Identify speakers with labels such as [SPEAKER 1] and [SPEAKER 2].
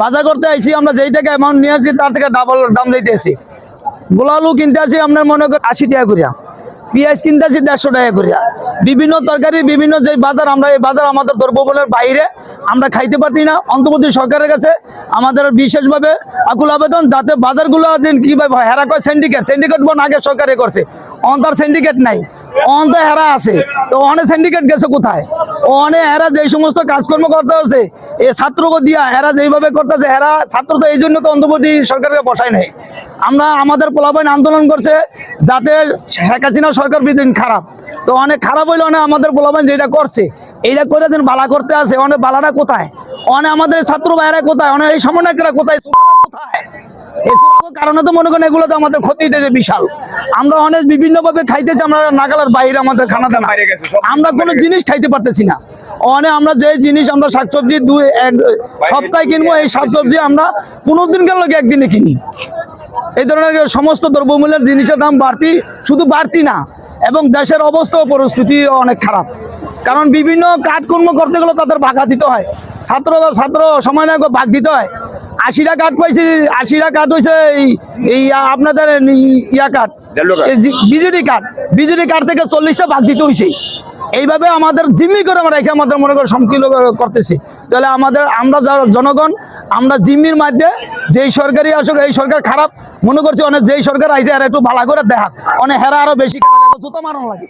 [SPEAKER 1] বাজার করতে আইছি, আমরা যেই টাকা অ্যামাউন্ট নিয়ে আসছি, তার থেকে ডাবল দাম দিতেছি। গোলালু কিনতে আছি আপনার মনে করেন আশি টাকা করিয়া। পেঁয়াজ কিনতে আছি দেড়শো টাকা করিয়া। বিভিন্ন তরকারি, বিভিন্ন যে বাজার, আমরা এই বাজার আমাদের দ্রব্যমূল্যের বাইরে আমরা খাইতে পারছি না। অন্তর্বর্তী সরকারের কাছে আমাদের বিশেষভাবে আকুল আবেদন, যাতে বাজারগুলো কীভাবে হেরা করে সিন্ডিকেট সিন্ডিকেট বন আগে সরকারে করছে। অন্তর সিন্ডিকেট নাই। অন্ত হেরা আছে। তো অনেক সিন্ডিকেট গেছে কোথায়? অনেক এরা যে সমস্ত কাজকর্ম করতে হচ্ছে এ ছাত্রকে দিয়া এরা যেইভাবে করতেছে, এরা ছাত্র তো এই জন্য তো অন্তর্বর্তী সরকারকে বসায় নাই। আমরা আমাদের পোলাপাইন আন্দোলন করছে যাতে শেখ হাসিনা সরকার বিদিন খারাপ। তো অনেক খারাপ হইলে অনেক আমাদের পোলাপাইন যেটা করছে, এইটা করে যেন বালা করতে আছে অনেক বালাটা কোথায়? অনেক আমাদের ছাত্র ভাইয়েরা কোথায়? অনেক এই সমন্বয়করা কোথায় কোথায়? কারণে তো মনে করেন এগুলো তো আমাদের ক্ষতি হইতেছে বিশাল। আমরা অনেক বিভিন্ন ভাবে খাইতেছি আমরা নাগালার বাইরে আমাদের খানা দানা আমরা কোনো জিনিস খাইতে পারতেছি না। অনেক আমরা যে জিনিস আমরা শাকসবজি দুই এক সপ্তাহে কিনবো এই শাকসবজি আমরা পনেরো দিন গেল একদিনে কিনি। এই ধরনের সমস্ত দ্রব্যমূল্যের জিনিসের দাম বাড়তি শুধু বাড়তি না এবং দেশের অবস্থা পরিস্থিতি অনেক খারাপ। কারণ বিভিন্ন কাঠকর্ম করতে গেলে তাদের ভাগা দিতে হয়। ছাত্র ছাত্র সময় না ভাগ দিতে হয়। আশিটা কাঠ পাইছি আশিটা কাঠ হয়েছে এই- আপনাদের ইয়া কাঠ বিজেডি কাঠ বিজেডি কাঠ থেকে চল্লিশটা ভাগ দিতে হয়েছে এইভাবে আমাদের জিম্মি করে আমরা রেখে আমাদের মনে করে সম্মিল করতেছি। তাহলে আমাদের আমরা যারা জনগণ আমরা জিম্মির মধ্যে যেই সরকারি আসুক এই সরকার খারাপ। মনে করছি অনেক যেই সরকার আইছে আর একটু ভালো করে দেখাক। অনেক হেরা আরও বেশি খারাপ। জুতো মারানো লাগে